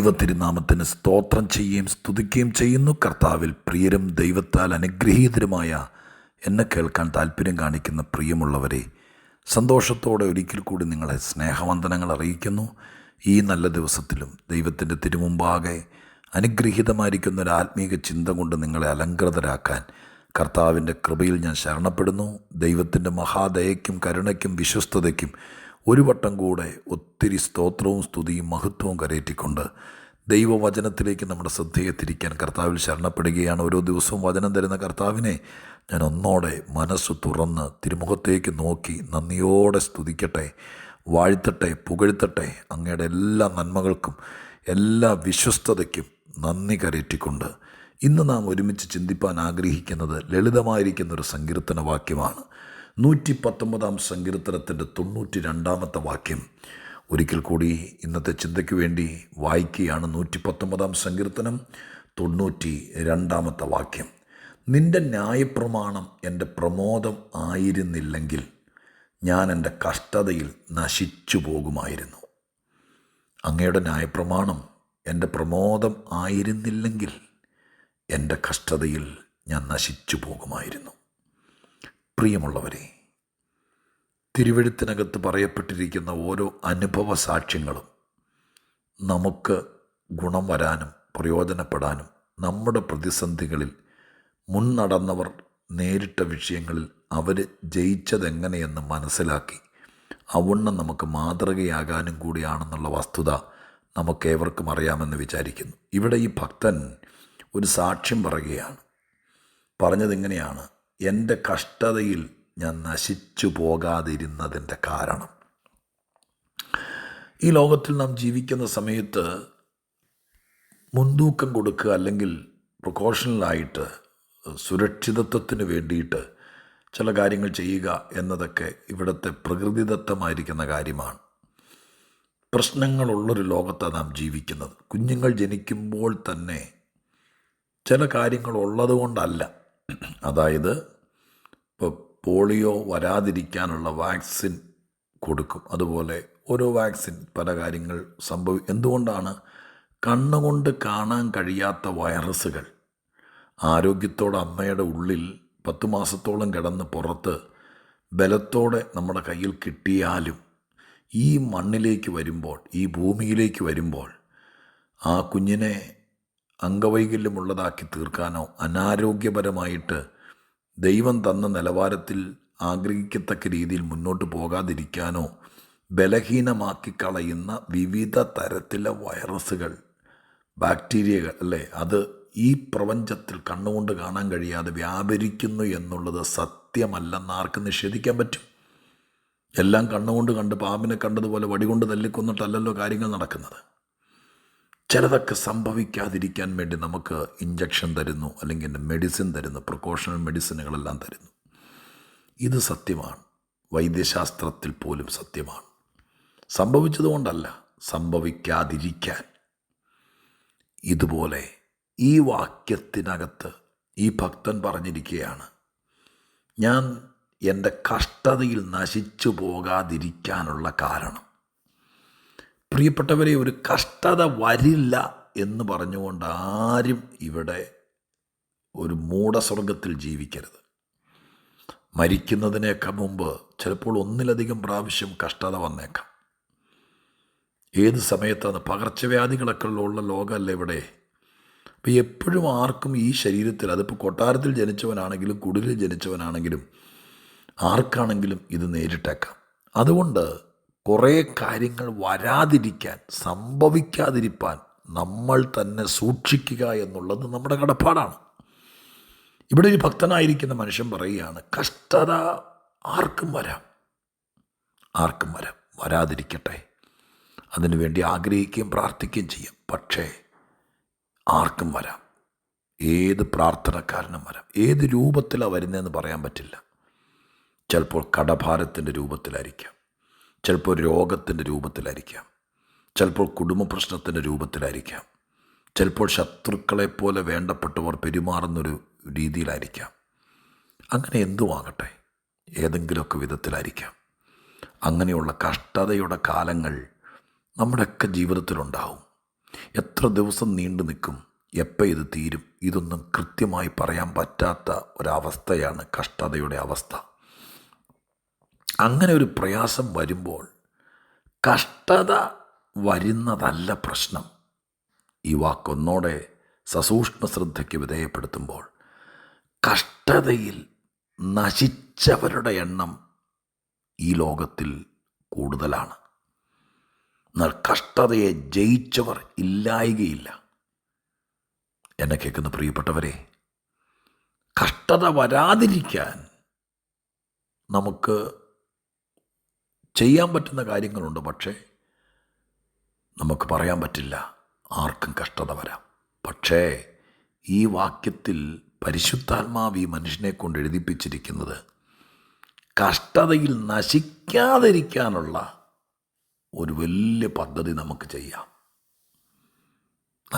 ദൈവത്തിരുനാമത്തിന് സ്തോത്രം ചെയ്യുകയും സ്തുതിക്കുകയും ചെയ്യുന്നു. കർത്താവിൽ പ്രിയരും ദൈവത്താൽ അനുഗ്രഹീതരുമായ എന്നെ കേൾക്കാൻ താല്പര്യം കാണിക്കുന്ന പ്രിയമുള്ളവരെ സന്തോഷത്തോടെ ഒരിക്കൽ കൂടി നിങ്ങളെ സ്നേഹവന്ദനങ്ങൾ അറിയിക്കുന്നു. ഈ നല്ല ദിവസത്തിലും ദൈവത്തിന്റെ തിരുമുമ്പാകെ അനുഗ്രഹീതമായിരിക്കുന്ന ഒരു ആത്മീക ചിന്ത കൊണ്ട് നിങ്ങളെ അലങ്കൃതരാക്കാൻ കർത്താവിന്റെ കൃപയിൽ ഞാൻ ശരണപ്പെടുന്നു. ദൈവത്തിന്റെ മഹാദയയ്ക്കും കരുണയ്ക്കും വിശ്വസ്തതയ്ക്കും ഒരു വട്ടം കൂടെ ഒത്തിരി സ്തോത്രവും സ്തുതിയും മഹത്വവും കരയറ്റിക്കൊണ്ട് ദൈവവചനത്തിലേക്ക് നമ്മുടെ ശ്രദ്ധയെ തിരിക്കാൻ കർത്താവിൽ ശരണപ്പെടുകയാണ്. ഓരോ ദിവസവും വചനം തരുന്ന കർത്താവിനെ ഞാൻ ഒന്നോടെ മനസ്സ് തുറന്ന് തിരുമുഖത്തേക്ക് നോക്കി നന്ദിയോടെ സ്തുതിക്കട്ടെ വാഴ്ത്തട്ടെ പുകഴ്ത്തട്ടെ. അങ്ങയുടെ എല്ലാ നന്മകൾക്കും എല്ലാ വിശ്വസ്തതയ്ക്കും നന്ദി കരയറ്റിക്കൊണ്ട് ഇന്ന് നാം ഒരുമിച്ച് ചിന്തിപ്പാൻ ആഗ്രഹിക്കുന്നത് ലളിതമായിരിക്കുന്ന ഒരു സങ്കീർത്തന വാക്യമാണ്. നൂറ്റി പത്തൊമ്പതാം സങ്കീർത്തനത്തിന്റെ തൊണ്ണൂറ്റി രണ്ടാമത്തെ വാക്യം ഒരിക്കൽ കൂടി ഇന്നത്തെ ചിന്തയ്ക്ക് വേണ്ടി വായിക്കുകയാണ് നൂറ്റി പത്തൊമ്പതാം സങ്കീർത്തനം തൊണ്ണൂറ്റി രണ്ടാമത്തെ വാക്യം. നിന്റെ ന്യായപ്രമാണം എന്റെ പ്രമോദം ആയിരുന്നില്ലെങ്കിൽ ഞാൻ എന്റെ കഷ്ടതയിൽ നശിച്ചു പോകുമായിരുന്നു അങ്ങയുടെ ന്യായപ്രമാണം എന്റെ പ്രമോദം ആയിരുന്നില്ലെങ്കിൽ എന്റെ കഷ്ടതയിൽ ഞാൻ നശിച്ചു പോകുമായിരുന്നു പ്രിയമുള്ളവരെ തിരുവഴുത്തിനകത്ത് പറയപ്പെട്ടിരിക്കുന്ന ഓരോ അനുഭവ സാക്ഷ്യങ്ങളും നമുക്ക് ഗുണം വരാനും പ്രയോജനപ്പെടാനും നമ്മുടെ പ്രതിസന്ധികളിൽ മുൻ നടന്നവർ നേരിട്ട വിഷയങ്ങളിൽ അവർ ജയിച്ചതെങ്ങനെയെന്ന് മനസ്സിലാക്കി അവണ്ണം നമുക്ക് മാതൃകയാകാനും കൂടിയാണെന്നുള്ള വസ്തുത നമുക്കേവർക്കും അറിയാമെന്ന് വിചാരിക്കുന്നു. ഇവിടെ ഈ ഭക്തൻ ഒരു സാക്ഷ്യം പറയുകയാണ്. പറഞ്ഞതിങ്ങനെയാണ്? എന്റെ കഷ്ടതയിൽ ഞാൻ നശിച്ചു പോകാതിരുന്നതിന്റെ കാരണം. ഈ ലോകത്തിൽ നാം ജീവിക്കുന്ന സമയത്ത് മുൻതൂക്കം കൊടുക്കുക അല്ലെങ്കിൽ പ്രിക്കോഷണലായിട്ട് സുരക്ഷിതത്വത്തിന് വേണ്ടിയിട്ട് ചില കാര്യങ്ങൾ ചെയ്യുക എന്നതൊക്കെ ഇവിടുത്തെ പ്രകൃതിദത്തമായിരിക്കുന്ന കാര്യമാണ്. പ്രശ്നങ്ങളുള്ളൊരു ലോകത്താണ് നാം ജീവിക്കുന്നത്. കുഞ്ഞുങ്ങൾ ജനിക്കുമ്പോൾ തന്നെ ചില കാര്യങ്ങൾ ഉള്ളതുകൊണ്ടല്ല അതായത് ഇപ്പോൾ പോളിയോ വരാതിരിക്കാനുള്ള വാക്സിൻ കൊടുക്കും. അതുപോലെ ഓരോ വാക്സിൻ പല കാര്യങ്ങൾ സംഭവി എന്തുകൊണ്ടാണ് കണ്ണുകൊണ്ട് കാണാൻ കഴിയാത്ത വൈറസുകൾ? ആരോഗ്യത്തോടെ അമ്മയുടെ ഉള്ളിൽ പത്തു മാസത്തോളം കിടന്ന് പുറത്ത് ബലത്തോടെ നമ്മുടെ കയ്യിൽ കിട്ടിയാലും ഈ മണ്ണിലേക്ക് വരുമ്പോൾ ഈ ഭൂമിയിലേക്ക് വരുമ്പോൾ ആ കുഞ്ഞിനെ അംഗവൈകല്യമുള്ളതാക്കി തീർക്കാനോ അനാരോഗ്യപരമായിട്ട് ദൈവം തന്ന നിലവാരത്തിൽ ആഗ്രഹിക്കത്തക്ക രീതിയിൽ മുന്നോട്ട് പോകാതിരിക്കാനോ ബലഹീനമാക്കി കളയുന്ന വിവിധ തരത്തിലെ വൈറസുകൾ ബാക്ടീരിയകൾ അല്ലേ? അത് ഈ പ്രപഞ്ചത്തിൽ കണ്ണുകൊണ്ട് കാണാൻ കഴിയാതെ വ്യാപരിക്കുന്നു എന്നുള്ളത് സത്യമല്ലെന്ന് ആർക്കും നിഷേധിക്കാൻ പറ്റും. എല്ലാം കണ്ണുകൊണ്ട് കണ്ട് പാമ്പിനെ കണ്ടതുപോലെ വടികൊണ്ട് തല്ലിക്കൊന്നിട്ടല്ലല്ലോ കാര്യങ്ങൾ നടക്കുന്നത്. ചിലതൊക്കെ സംഭവിക്കാതിരിക്കാൻ വേണ്ടി നമുക്ക് ഇഞ്ചക്ഷൻ തരുന്നു അല്ലെങ്കിൽ മെഡിസിൻ തരുന്നു പ്രിക്കോഷണൽ മെഡിസിനുകളെല്ലാം തരുന്നു. ഇത് സത്യമാണ്. വൈദ്യശാസ്ത്രത്തിൽ പോലും സത്യമാണ്. സംഭവിച്ചതുകൊണ്ടല്ല സംഭവിക്കാതിരിക്കാൻ. ഇതുപോലെ ഈ വാക്യത്തിനകത്ത് ഈ ഭക്തൻ പറഞ്ഞിരിക്കുകയാണ് ഞാൻ എന്റെ കഷ്ടതയിൽ നശിച്ചു പോകാതിരിക്കാനുള്ള കാരണം. പ്രിയപ്പെട്ടവരെ ഒരു കഷ്ടത വരില്ല എന്ന് പറഞ്ഞുകൊണ്ട് ആരും ഇവിടെ ഒരു മൂടസ്വർഗത്തിൽ ജീവിക്കരുത്. മരിക്കുന്നതിനേക്കാൾ മുമ്പ് ചിലപ്പോൾ ഒന്നിലധികം പ്രാവശ്യം കഷ്ടത വന്നേക്കാം. ഏത് സമയത്താണ് പകർച്ചവ്യാധികളൊക്കെ ഉള്ള ലോകമല്ലേ ഇവിടെ? അപ്പോൾ എപ്പോഴും ആർക്കും ഈ ശരീരത്തിൽ അതിപ്പോൾ കൊട്ടാരത്തിൽ ജനിച്ചവനാണെങ്കിലും കുടിലിൽ ജനിച്ചവനാണെങ്കിലും ആർക്കാണെങ്കിലും ഇത് നേരിട്ടേക്കാം. അതുകൊണ്ട് കുറേ കാര്യങ്ങൾ വരാതിരിക്കാൻ സംഭവിക്കാതിരിക്കാൻ നമ്മൾ തന്നെ സൂക്ഷിക്കുക എന്നുള്ളത് നമ്മുടെ കടപ്പാടാണ്. ഇവിടെ ഒരു ഭക്തനായിരിക്കുന്ന മനുഷ്യൻ പറയുകയാണ് കഷ്ടത ആർക്കും വരാം. ആർക്കും വരാം. വരാതിരിക്കട്ടെ. അതിനുവേണ്ടി ആഗ്രഹിക്കുകയും പ്രാർത്ഥിക്കുകയും ചെയ്യാം. പക്ഷേ ആർക്കും വരാം. ഏത് പ്രാർത്ഥനക്കാരനും വരാം. ഏത് രൂപത്തിലാണ് വരുന്നതെന്ന് പറയാൻ പറ്റില്ല. ചിലപ്പോൾ കടഭാരത്തിന്റെ രൂപത്തിലായിരിക്കാം. ചിലപ്പോൾ രോഗത്തിന്റെ രൂപത്തിലായിരിക്കാം. ചിലപ്പോൾ കുടുംബ പ്രശ്നത്തിന്റെ രൂപത്തിലായിരിക്കാം. ചിലപ്പോൾ ശത്രുക്കളെപ്പോലെ വേണ്ടപ്പെട്ടവർ പെരുമാറുന്നൊരു രീതിയിലായിരിക്കാം. അങ്ങനെ എന്തുമാകട്ടെ? ഏതെങ്കിലുമൊക്കെ വിധത്തിലായിരിക്കാം. അങ്ങനെയുള്ള കഷ്ടതയുടെ കാലങ്ങൾ നമ്മുടെയൊക്കെ ജീവിതത്തിലുണ്ടാവും. എത്ര ദിവസം നീണ്ടു നിൽക്കും എപ്പോൾ ഇത് തീരും ഇതൊന്നും കൃത്യമായി പറയാൻ പറ്റാത്ത ഒരവസ്ഥയാണ് കഷ്ടതയുടെ അവസ്ഥ. അങ്ങനെ ഒരു പ്രയാസം വരുമ്പോൾ കഷ്ടത വരുന്നതല്ല പ്രശ്നം. ഈ വാക്കൊന്നോടെ സസൂക്ഷ്മ ശ്രദ്ധയ്ക്ക് വിധേയപ്പെടുത്തുമ്പോൾ കഷ്ടതയിൽ നശിച്ചവരുടെ എണ്ണം ഈ ലോകത്തിൽ കൂടുതലാണ്. എന്നാൽ കഷ്ടതയെ ജയിച്ചവർ ഇല്ലായികയില്ല. എന്നെ കേൾക്കുന്ന പ്രിയപ്പെട്ടവരെ കഷ്ടത വരാതിരിക്കാൻ നമുക്ക് ചെയ്യാൻ പറ്റുന്ന കാര്യങ്ങളുണ്ട് പക്ഷേ നമുക്ക് പറയാൻ പറ്റില്ല ആർക്കും കഷ്ടത വരാം. പക്ഷേ ഈ വാക്യത്തിൽ പരിശുദ്ധാത്മാവ് ഈ മനുഷ്യനെ കൊണ്ട് എഴുതിപ്പിച്ചിരിക്കുന്നത് കഷ്ടതയിൽ നശിക്കാതിരിക്കാനുള്ള ഒരു വലിയ പദ്ധതി നമുക്ക് ചെയ്യാം.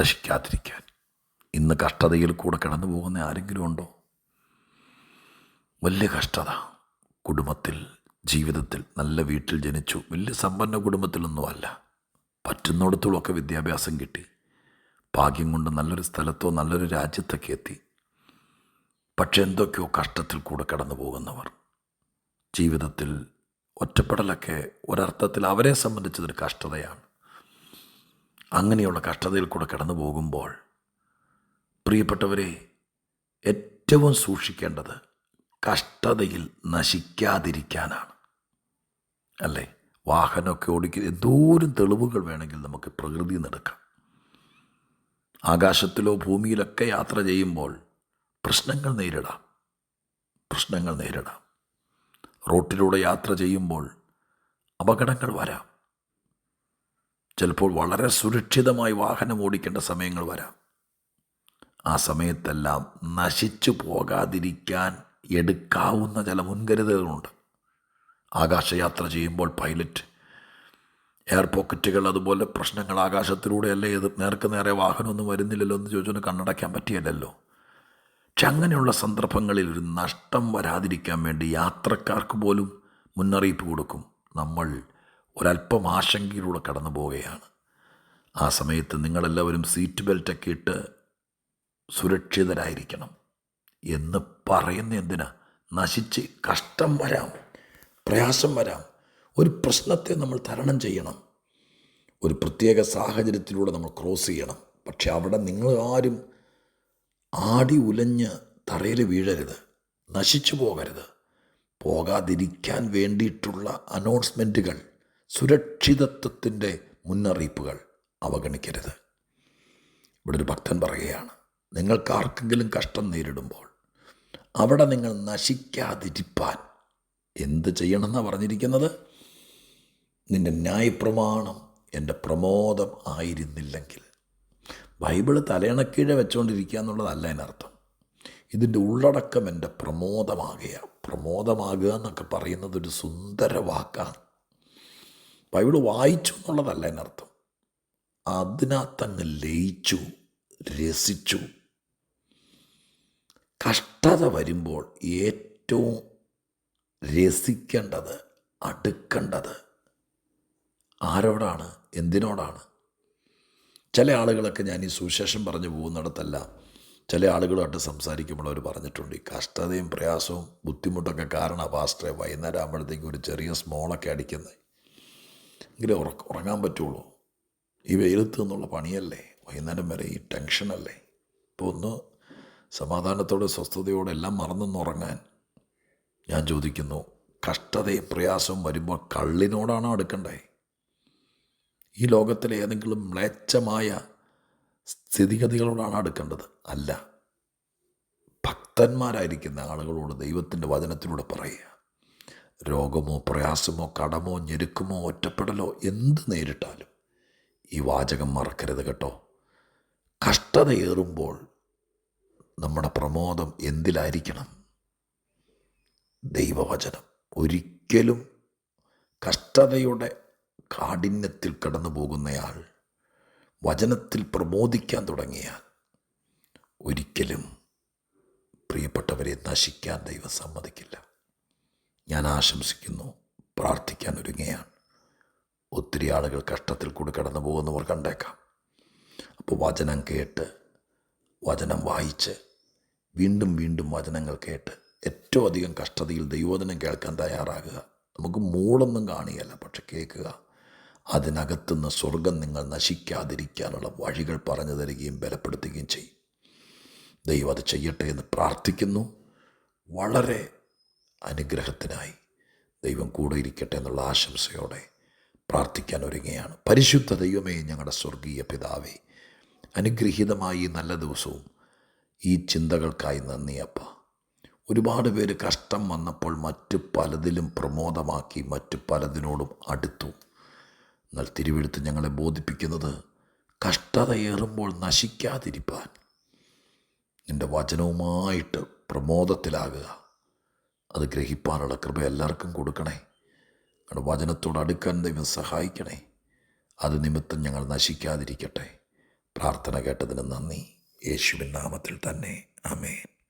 നശിക്കാതിരിക്കാൻ. ഇന്ന് കഷ്ടതയിൽ കൂടെ കടന്നു പോകുന്ന ആരെങ്കിലും ഉണ്ടോ? വലിയ കഷ്ടത കുടുംബത്തിൽ ജീവിതത്തിൽ നല്ല വീട്ടിൽ ജനിച്ചു. വലിയ സമ്പന്ന കുടുംബത്തിലൊന്നും അല്ല പറ്റുന്നിടത്തോളമൊക്കെ വിദ്യാഭ്യാസം കിട്ടി. ഭാഗ്യം കൊണ്ട് നല്ലൊരു സ്ഥലത്തോ നല്ലൊരു രാജ്യത്തൊക്കെ എത്തി. പക്ഷെ എന്തൊക്കെയോ കഷ്ടത്തിൽ കൂടെ കടന്നു പോകുന്നവർ. ജീവിതത്തിൽ ഒറ്റപ്പെടലൊക്കെ ഒരർത്ഥത്തിൽ അവരെ സംബന്ധിച്ചതൊരു കഷ്ടതയാണ്. അങ്ങനെയുള്ള കഷ്ടതയിൽ കൂടെ കടന്നു പോകുമ്പോൾ പ്രിയപ്പെട്ടവരെ ഏറ്റവും സൂക്ഷിക്കേണ്ടത് കഷ്ടതയിൽ നശിക്കാതിരിക്കാനാണ്. അല്ലേ? വാഹനമൊക്കെ ഓടിക്കുന്ന എന്തോരം തെളിവുകൾ വേണമെങ്കിൽ നമുക്ക് പ്രകൃതി നടക്കാം ആകാശത്തിലോ ഭൂമിയിലൊക്കെ യാത്ര ചെയ്യുമ്പോൾ പ്രശ്നങ്ങൾ നേരിടാം. പ്രശ്നങ്ങൾ നേരിടാം. റോട്ടിലൂടെ യാത്ര ചെയ്യുമ്പോൾ അപകടങ്ങൾ വരാം. ചിലപ്പോൾ വളരെ സുരക്ഷിതമായി വാഹനം ഓടിക്കേണ്ട സമയങ്ങൾ വരാം. ആ സമയത്തെല്ലാം നശിച്ചു പോകാതിരിക്കാൻ എടുക്കാവുന്ന ചില മുൻകരുതലുകളുണ്ട്. ആകാശയാത്ര ചെയ്യുമ്പോൾ പൈലറ്റ് എയർ പോക്കറ്റുകൾ അതുപോലെ പ്രശ്നങ്ങൾ ആകാശത്തിലൂടെയല്ലേ ഇത് നേർക്ക് നേരെ വാഹനമൊന്നും വരുന്നില്ലല്ലോ എന്ന് ചോദിച്ചൊന്ന് കണ്ണടയ്ക്കാൻ പറ്റിയല്ലല്ലോ. പക്ഷെ അങ്ങനെയുള്ള സന്ദർഭങ്ങളിൽ ഒരു നഷ്ടം വരാതിരിക്കാൻ വേണ്ടി യാത്രക്കാർക്ക് പോലും മുന്നറിയിപ്പ് കൊടുക്കും. നമ്മൾ ഒരല്പം ആശങ്കയിലൂടെ കടന്നു പോവുകയാണ്. ആ സമയത്ത് നിങ്ങളെല്ലാവരും സീറ്റ് ബെൽറ്റൊക്കെ ഇട്ട് സുരക്ഷിതരായിരിക്കണം. എന്ന് പറയുന്ന എന്തിനാ? നശിച്ച് കഷ്ടം വരാം. പ്രയാസം വരാം. ഒരു പ്രശ്നത്തെ നമ്മൾ തരണം ചെയ്യണം. ഒരു പ്രത്യേക സാഹചര്യത്തിലൂടെ നമ്മൾ ക്രോസ് ചെയ്യണം. പക്ഷെ അവിടെ നിങ്ങൾ ആരും ആടി ഉലഞ്ഞ് തറയിൽ വീഴരുത്. നശിച്ചു പോകരുത്. പോകാതിരിക്കാൻ വേണ്ടിയിട്ടുള്ള അനൗൺസ്മെന്റുകൾ സുരക്ഷിതത്വത്തിന്റെ മുന്നറിയിപ്പുകൾ അവഗണിക്കരുത്. ഇവിടെ ഒരു ഭക്തൻ പറയുകയാണ് നിങ്ങൾക്കാർക്കെങ്കിലും കഷ്ടം നേരിടുമ്പോൾ അവിടെ നിങ്ങൾ നശിക്കാതിരിപ്പാൻ. എന്ത് ചെയ്യണമെന്നാണ് പറഞ്ഞിരിക്കുന്നത്? നിന്റെ ന്യായപ്രമാണം എന്റെ പ്രമോദം ആയിരുന്നില്ലെങ്കിൽ. ബൈബിൾ തലയണക്കീഴെ വെച്ചുകൊണ്ടിരിക്കുക എന്നുള്ളതല്ല അതിനർത്ഥം. ഇതിന്റെ ഉള്ളടക്കം എന്റെ പ്രമോദമാകുക. പ്രമോദമാകുക എന്നൊക്കെ പറയുന്നത് ഒരു സുന്ദര വാക്കാണ്. ബൈബിൾ വായിച്ചു എന്നുള്ളതല്ല അതിനർത്ഥം. അതിനകത്തങ്ങ് ലയിച്ചു രസിച്ചു കഷ്ടത വരുമ്പോൾ ഏറ്റവും രസിക്കേണ്ടത് അടുക്കേണ്ടത് ആരോടാണ്? എന്തിനോടാണ്? ചില ആളുകളൊക്കെ ഞാൻ ഈ സുശേഷം പറഞ്ഞു പോകുന്നിടത്തല്ല ചില ആളുകളുമായിട്ട് സംസാരിക്കുമ്പോൾ അവർ പറഞ്ഞിട്ടുണ്ട് ഈ കഷ്ടതയും പ്രയാസവും ബുദ്ധിമുട്ടൊക്കെ കാരണം പാസ്റ്ററെ വൈകുന്നേരം ആകുമ്പോഴത്തേക്കും ഒരു ചെറിയ സ്മോളൊക്കെ അടിക്കുന്നത്. എങ്കിലും ഉറക്ക ഉറങ്ങാൻ പറ്റുള്ളൂ. ഈ വെയിലത്ത് നിന്നുള്ള പണിയല്ലേ? വൈകുന്നേരം വരെ ഈ ടെൻഷനല്ലേ? ഇപ്പോൾ ഒന്ന് സമാധാനത്തോടെ സ്വസ്ഥതയോടെ എല്ലാം മറന്നൊന്നുറങ്ങാൻ. ഞാൻ ചോദിക്കുന്നു കഷ്ടതയും പ്രയാസവും വരുമ്പോൾ കള്ളിനോടാണ് അടുക്കണ്ടേ? ഈ ലോകത്തിലെ ഏതെങ്കിലും മ്ലേച്ഛമായ സ്ഥിതിഗതികളോടാണ് അടുക്കേണ്ടത്? അല്ല. ഭക്തന്മാരായിരിക്കുന്ന ആളുകളോട് ദൈവത്തിന്റെ വചനത്തിലൂടെ പറയുക. രോഗമോ പ്രയാസമോ കടമോ ഞെരുക്കമോ ഒറ്റപ്പെടലോ എന്ത് നേരിട്ടാലും ഈ വാചകം മറക്കരുത് കേട്ടോ. കഷ്ടതയേറുമ്പോൾ നമ്മുടെ പ്രമോദം എന്തിലായിരിക്കണം? ദൈവവചനം. ഒരിക്കലും കഷ്ടതയുടെ കാഠിന്യത്തിൽ കടന്നു പോകുന്നയാൾ വചനത്തിൽ പ്രമോദിക്കാൻ തുടങ്ങിയാൽ ഒരിക്കലും പ്രിയപ്പെട്ടവരെ നശിക്കാൻ ദൈവം സമ്മതിക്കില്ല. ഞാൻ ആശംസിക്കുന്നു. പ്രാർത്ഥിക്കാൻ ഒരുങ്ങുകയാണ്. ഒത്തിരി ആളുകൾ കഷ്ടത്തിൽ കൂടി കടന്നു പോകുന്നവർ കണ്ടേക്കാം. അപ്പോൾ വചനം കേട്ട് വചനം വായിച്ച് വീണ്ടും വീണ്ടും വചനങ്ങൾ കേട്ട് ഏറ്റവും അധികം കഷ്ടതയിൽ ദൈവോധനം കേൾക്കാൻ തയ്യാറാകുക. നമുക്ക് മൂളൊന്നും കാണുകയല്ല പക്ഷെ കേൾക്കുക. അതിനകത്തുനിന്ന് സ്വർഗം നിങ്ങൾ നശിക്കാതിരിക്കാനുള്ള വഴികൾ പറഞ്ഞു തരികയും ബലപ്പെടുത്തുകയും ചെയ്യും. ദൈവം അത് ചെയ്യട്ടെ എന്ന് പ്രാർത്ഥിക്കുന്നു. വളരെ അനുഗ്രഹത്തിനായി ദൈവം കൂടെ ഇരിക്കട്ടെ എന്നുള്ള ആശംസയോടെ പ്രാർത്ഥിക്കാൻ ഒരുങ്ങുകയാണ്. പരിശുദ്ധ ദൈവമേ ഞങ്ങളുടെ സ്വർഗീയ പിതാവേ അനുഗ്രഹീതമായ നല്ല ദിവസവും. ഈ ചിന്തകൾക്കായി നന്ദിയപ്പ ഒരുപാട് പേര് കഷ്ടം വന്നപ്പോൾ മറ്റു പലതിലും പ്രമോദമാക്കി മറ്റു പലതിനോടും അടുത്തു. എന്നാൽ തിരുവെടുത്ത് ഞങ്ങളെ ബോധിപ്പിക്കുന്നത് കഷ്ടതയേറുമ്പോൾ നശിക്കാതിരിപ്പാൻ. നിന്റെ വചനവുമായിട്ട് പ്രമോദത്തിലാകുക. അത് ഗ്രഹിപ്പാനുള്ള കൃപ എല്ലാവർക്കും കൊടുക്കണേ. ഞങ്ങളുടെ വചനത്തോട് അടുക്കാൻ ദൈവം സഹായിക്കണേ. അത് നിമിത്തം ഞങ്ങൾ നശിക്കാതിരിക്കട്ടെ. പ്രാർത്ഥന കേട്ടതിന് നന്ദി. യേശുവിൻ നാമത്തിൽ തന്നെ. അമേൻ